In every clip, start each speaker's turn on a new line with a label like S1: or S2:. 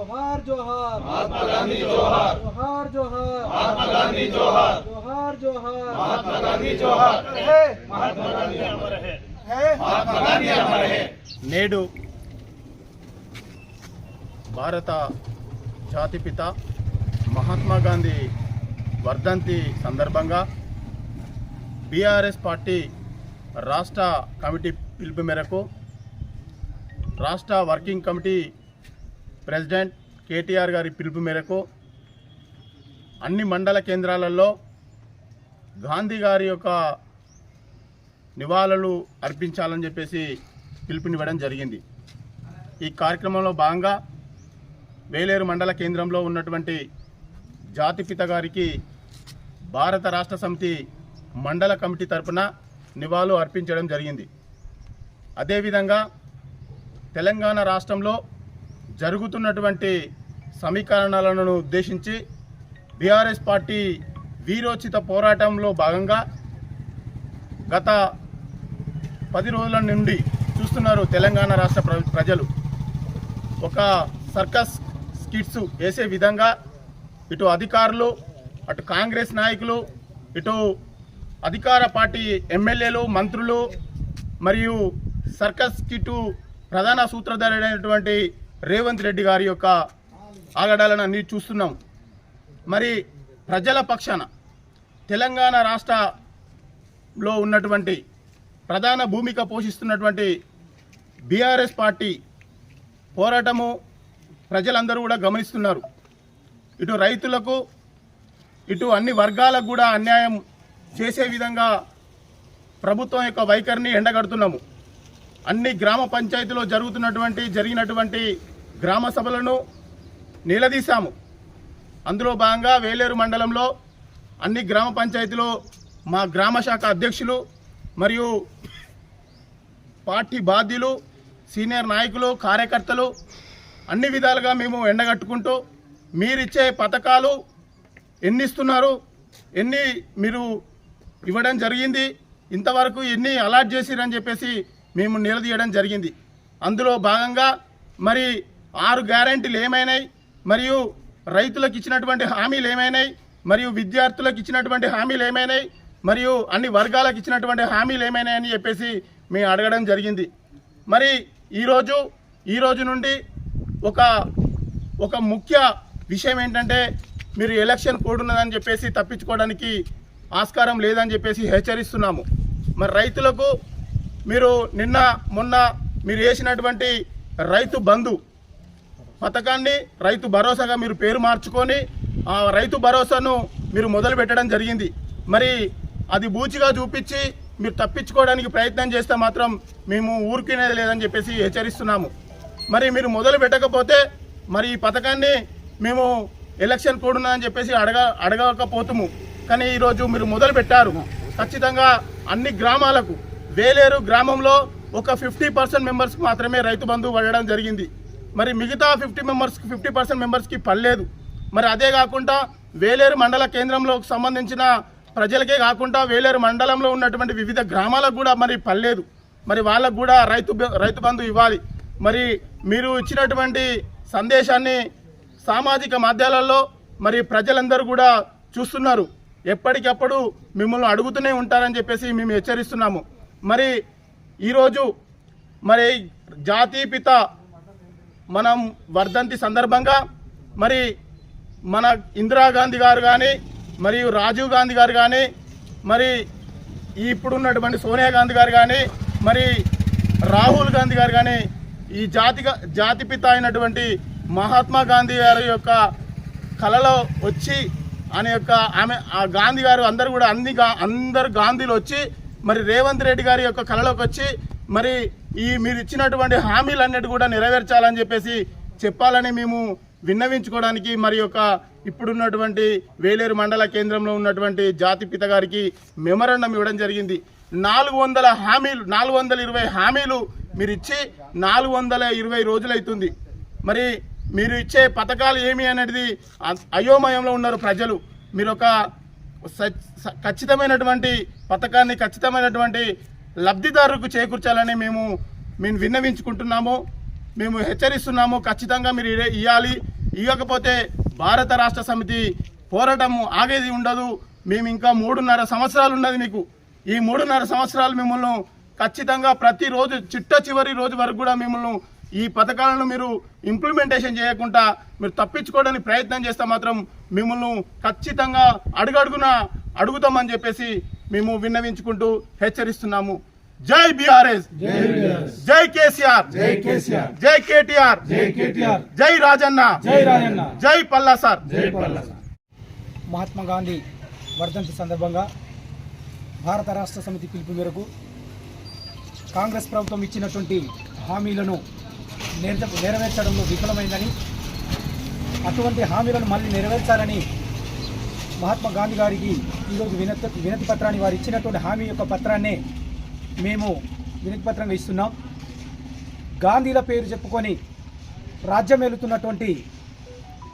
S1: జోహార్ జోహార్
S2: మహాత్మా గాంధీ జోహార్
S1: జోహార్ జోహార్
S2: మహాత్మా గాంధీ జోహార్
S1: జోహార్ జోహార్
S2: మహాత్మా గాంధీ జోహార్
S1: హే
S2: మహాత్మా గాంధీ అమర్ హే
S1: హే
S2: మహాత్మా గాంధీ అమర్ హే
S3: నేడు భారత జాతిపిత మహాత్మా గాంధీ వర్ధంతి సందర్భంగా బీఆర్ఎస్ పార్టీ రాష్ట్ర కమిటీ పిలుపు మేరకు రాష్ట్ర వర్కింగ్ కమిటీ ప్రెసిడెంట్ కేటీఆర్ గారి పిలుపు మేరకు అన్ని మండల కేంద్రాలలో గాంధీ గారి యొక్క నివాళులు అర్పించాలని చెప్పేసి పిలుపునివ్వడం జరిగింది. ఈ కార్యక్రమంలో భాగంగా వేలేరు మండల కేంద్రంలో ఉన్నటువంటి జాతిపిత గారికి భారత రాష్ట్ర సమితి మండల కమిటీ తరపున నివాళులు అర్పించడం జరిగింది. అదేవిధంగా తెలంగాణ రాష్ట్రంలో జరుగుతున్నటువంటి సమీకరణలను ఉద్దేశించి బీఆర్ఎస్ పార్టీ వీరోచిత పోరాటంలో భాగంగా గత పది రోజుల నుండి చూస్తున్నారు తెలంగాణ రాష్ట్ర ప్ర- ప్రజలు. ఒక సర్కస్ స్కిట్స్ వేసే విధంగా ఇటు అధికారులు అటు కాంగ్రెస్ నాయకులు ఇటు అధికార పార్టీ ఎమ్మెల్యేలు మంత్రులు మరియు సర్కస్ కిటు ప్రధాన సూత్రధారుడైనటువంటి రేవంత్ రెడ్డి గారి యొక్క ఆగడాలను అన్ని చూస్తున్నాం. మరి ప్రజల పక్షాన తెలంగాణ రాష్ట్రంలో ఉన్నటువంటి ప్రధాన భూమిక పోషిస్తున్నటువంటి బీఆర్ఎస్ పార్టీ పోరాటము ప్రజలందరూ కూడా గమనిస్తున్నారు. ఇటు రైతులకు ఇటు అన్ని వర్గాలకు కూడా అన్యాయం చేసే విధంగా ప్రభుత్వం యొక్క వైఖరిని ఎండగడుతున్నాము. అన్ని గ్రామ పంచాయతీలో జరుగుతున్నటువంటి జరిగినటువంటి గ్రామ సభలను నిలదీశాము అందులో భాగంగా వేలేరు మండలంలో అన్ని గ్రామ పంచాయతీలో మా గ్రామ శాఖ అధ్యక్షులు మరియు పార్టీ బాధ్యులు సీనియర్ నాయకులు కార్యకర్తలు అన్ని విధాలుగా మేము ఎండగట్టుకుంటూ మీరిచ్చే పథకాలు ఎన్ని ఇస్తున్నారు ఎన్ని మీరు ఇవ్వడం జరిగింది ఇంతవరకు ఎన్ని అలాట్ చేసిరని చెప్పేసి మేము నిలదీయడం జరిగింది. అందులో భాగంగా మరి ఆరు గ్యారంటీలు ఏమైనాయి మరియు రైతులకు ఇచ్చినటువంటి హామీలు ఏమైనాయి? మరియు విద్యార్థులకు ఇచ్చినటువంటి హామీలు ఏమైనాయి? మరియు అన్ని వర్గాలకు ఇచ్చినటువంటి హామీలు ఏమైనాయి అని చెప్పేసి మేము అడగడం జరిగింది. మరి ఈరోజు ఈ రోజు నుండి ఒక ఒక ముఖ్య విషయం ఏంటంటే మీరు ఎలక్షన్ కోడ్ ఉన్నదని చెప్పేసి తప్పించుకోవడానికి ఆస్కారం లేదని చెప్పేసి హెచ్చరిస్తున్నాము. మరి రైతులకు మీరు నిన్న మొన్న మీరు వేసినటువంటి రైతు బంధు పథకాన్ని రైతు భరోసాగా మీరు పేరు మార్చుకొని ఆ రైతు భరోసాను మీరు మొదలు పెట్టడం జరిగింది. మరి అది బూచిగా చూపించి మీరు తప్పించుకోవడానికి ప్రయత్నం చేస్తే మాత్రం మేము ఊరికినేది లేదని చెప్పేసి హెచ్చరిస్తున్నాము. మరి మీరు మొదలు పెట్టకపోతే మరి ఈ పథకాన్ని మేము ఎలక్షన్ కోడ్ అని చెప్పేసి అడగ అడగకపోతుము. కానీ ఈరోజు మీరు మొదలు పెట్టారు ఖచ్చితంగా అన్ని గ్రామాలకు వేలేరు గ్రామంలో ఒక ఫిఫ్టీ పర్సెంట్ మెంబర్స్కి మాత్రమే రైతు బంధువు పడడం జరిగింది. మరి మిగతా ఫిఫ్టీ మెంబర్స్కి ఫిఫ్టీ పర్సెంట్ మెంబర్స్కి పడలేదు. మరి అదే కాకుండా వేలేరు మండల కేంద్రంలోకి సంబంధించిన ప్రజలకే కాకుండా వేలేరు మండలంలో ఉన్నటువంటి వివిధ గ్రామాలకు కూడా మరి పడలేదు. మరి వాళ్ళకు కూడా రైతు రైతు బంధు ఇవ్వాలి. మరి మీరు ఇచ్చినటువంటి సందేశాన్ని సామాజిక మాధ్యమాలలో మరి ప్రజలందరూ కూడా చూస్తున్నారు. ఎప్పటికప్పుడు మిమ్మల్ని అడుగుతూనే ఉంటారని చెప్పేసి మేము హెచ్చరిస్తున్నాము. మరి ఈరోజు మరి జాతీపిత మనం వర్ధంతి సందర్భంగా మరి మన ఇందిరాగాంధీ గారు కానీ మరియు రాజీవ్ గాంధీ గారు కానీ మరి ఇప్పుడున్నటువంటి సోనియా గాంధీ గారు కానీ మరి రాహుల్ గాంధీ గారు కానీ ఈ జాతిగా జాతిపిత అయినటువంటి మహాత్మా గాంధీ గారి యొక్క కళలో వచ్చి అనే యొక్క ఆమె ఆ గాంధీ గారు అందరు కూడా అన్ని గా- అందరు గాంధీలు వచ్చి మరి రేవంత్ రెడ్డి గారి యొక్క కళలోకి వచ్చి మరి ఈ మీరు ఇచ్చినటువంటి హామీలన్నిటి కూడా నెరవేర్చాలని చెప్పేసి చెప్పాలని మేము విన్నవించుకోవడానికి మరి యొక్క ఇప్పుడున్నటువంటి వేలేరు మండల కేంద్రంలో ఉన్నటువంటి జాతిపిత గారికి మెమరాండం ఇవ్వడం జరిగింది. నాలుగు వందల హామీలు నాలుగు వందల ఇరవై హామీలు మీరు ఇచ్చి నాలుగు వందల ఇరవై రోజులైతుంది. మరి మీరు ఇచ్చే పథకాలు ఏమి అనేది అయోమయంలో ఉన్నారు ప్రజలు. మీరు ఒక ఖచ్చితమైనటువంటి పథకాన్ని ఖచ్చితమైనటువంటి లబ్ధిదారులకు చేకూర్చాలని మేము మేము విన్నవించుకుంటున్నాము మేము హెచ్చరిస్తున్నాము. ఖచ్చితంగా మీరు ఇవ్వాలి ఇవ్వకపోతే భారత రాష్ట్ర సమితి పోరాటం ఆగేది ఉండదు. మేము ఇంకా మూడున్నర సంవత్సరాలు ఉన్నది మీకు. ఈ మూడున్నర సంవత్సరాలు మిమ్మల్ని ఖచ్చితంగా ప్రతిరోజు చిట్ట చివరి రోజు వరకు కూడా మిమ్మల్ని ఈ పథకాలను మీరు ఇంప్లిమెంటేషన్ చేయకుండా మీరు తప్పించుకోవడానికి ప్రయత్నం చేస్తే మాత్రం మిమ్మల్ని ఖచ్చితంగా అడుగడుగున అడుగుతామని చెప్పేసి మేము విన్నవించుకుంటూ హెచ్చరిస్తున్నాము. జై బీఆర్ఎస్. జై కేసీఆర్.
S1: జై కేసీఆర్.
S3: జై కేటీఆర్.
S1: జై కేటీఆర్.
S3: జై రాజన్న.
S1: జై రాజన్న.
S3: జై పల్లా సార్
S4: మహాత్మా గాంధీ వర్ధంతి సందర్భంగా భారత రాష్ట్ర సమితి పిలుపు మేరకు కాంగ్రెస్ ప్రభుత్వం ఇచ్చినటువంటి హామీలను నెరవే- నెరవేర్చడంలో విఫలమైందని అటువంటి హామీలను మళ్ళీ నెరవేర్చాలని మహాత్మా గాంధీ గారికి ఈరోజు వినతి వినతి పత్రాన్ని వారు ఇచ్చినటువంటి హామీ యొక్క పత్రాన్నే మేము వినతి పత్రంగా ఇస్తున్నాం. గాంధీల పేరు చెప్పుకొని రాజ్యం ఏలుతున్నటువంటి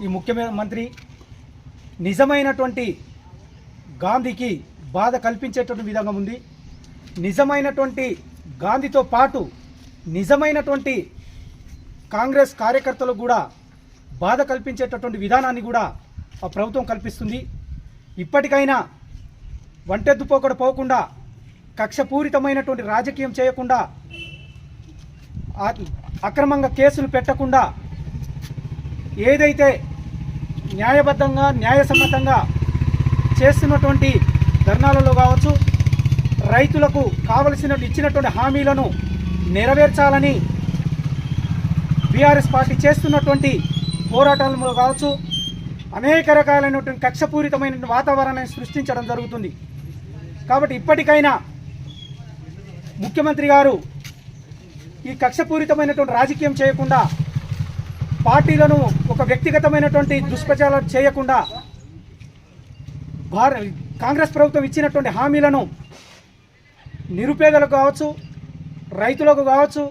S4: ఈ ముఖ్యమంత్రి నిజమైనటువంటి గాంధీకి బాధ కల్పించేటువంటి విధంగా ఉంది. నిజమైనటువంటి గాంధీతో పాటు నిజమైనటువంటి కాంగ్రెస్ కార్యకర్తలకు కూడా బాధ కల్పించేటటువంటి విధానాన్ని కూడా ఆ ప్రభుత్వం కల్పిస్తుంది. ఇప్పటికైనా వంటెద్దుపోకడ పోకుండా కక్షపూరితమైనటువంటి రాజకీయం చేయకుండా అక్రమంగా కేసులు పెట్టకుండా ఏదైతే న్యాయబద్ధంగా న్యాయసమ్మతంగా చేస్తున్నటువంటి ధర్నాలలో కావచ్చు రైతులకు కావలసిన ఇచ్చినటువంటి హామీలను నెరవేర్చాలని బీఆర్ఎస్ పార్టీ చేస్తున్నటువంటి పోరాటాలలో కావచ్చు అనేక రకాలైనటువంటి కక్షపూరితమైన వాతావరణాన్ని సృష్టించడం జరుగుతుంది. కాబట్టి ఇప్పటికైనా ముఖ్యమంత్రి గారు ఈ కక్షపూరితమైనటువంటి రాజకీయం చేయకుండా పార్టీలను ఒక వ్యక్తిగతమైనటువంటి దుష్ప్రచారాలు చేయకుండా భార కాంగ్రెస్ ప్రభుత్వం ఇచ్చినటువంటి హామీలను నిరుపేదలకు కావచ్చు రైతులకు కావచ్చు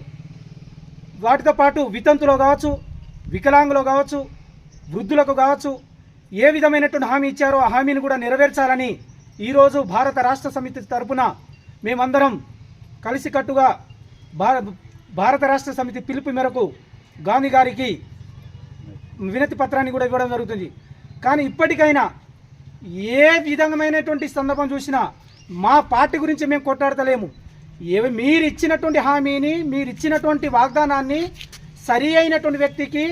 S4: వాటితో పాటు వితంతులు కావచ్చు వికలాంగులు కావచ్చు వృద్ధులకు కావచ్చు ఏ విధమైనటువంటి హామీ ఇచ్చారో ఆ హామీని కూడా నెరవేర్చాలని ఈరోజు భారత రాష్ట్ర సమితి తరపున మేమందరం కలిసికట్టుగా భారత రాష్ట్ర సమితి పిలుపు మేరకు గాంధీ గారికి వినతి పత్రాన్ని కూడా ఇవ్వడం జరుగుతుంది. కానీ ఇప్పటికైనా ఏ విధమైనటువంటి సందర్భం చూసినా మా పార్టీ గురించి మేము కొట్టాడతలేము ఏ మీరు ఇచ్చినటువంటి హామీని మీరు ఇచ్చినటువంటి వాగ్దానాన్ని సరి అయినటువంటి వ్యక్తికి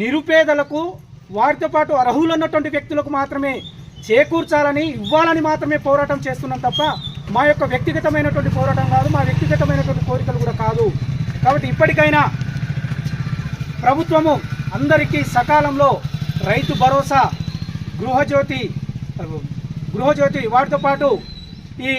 S4: నిరుపేదలకు వారితో పాటు అర్హులు ఉన్నటువంటి వ్యక్తులకు మాత్రమే చేకూర్చాలని ఇవ్వాలని మాత్రమే పోరాటం చేస్తున్నాం తప్ప మా యొక్క వ్యక్తిగతమైనటువంటి పోరాటం కాదు మా వ్యక్తిగతమైనటువంటి కోరికలు కూడా కాదు. కాబట్టి ఇప్పటికైనా ప్రభుత్వము అందరికీ సకాలంలో రైతు భరోసా గృహజ్యోతి గృహజ్యోతి వాటితో పాటు ఈ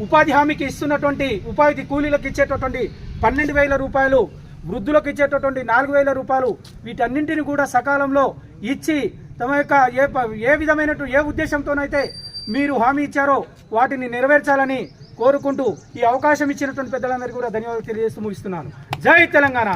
S4: ఉపాధి హామీకి ఇస్తున్నటువంటి ఉపాధి కూలీలకు ఇచ్చేటటువంటి పన్నెండు వేల రూపాయలు వృద్ధులకు ఇచ్చేటటువంటి నాలుగు వేల రూపాయలు వీటన్నింటిని కూడా సకాలంలో ఇచ్చి తమ యొక్క ఏ ప- ఏ విధమైన ఏ ఉద్దేశంతోనైతే మీరు హామీ ఇచ్చారో వాటిని నెరవేర్చాలని కోరుకుంటూ ఈ అవకాశం ఇచ్చినటువంటి పెద్దలందరికీ కూడా ధన్యవాదాలు తెలియజేస్తూ ముగిస్తున్నాను. జై తెలంగాణ!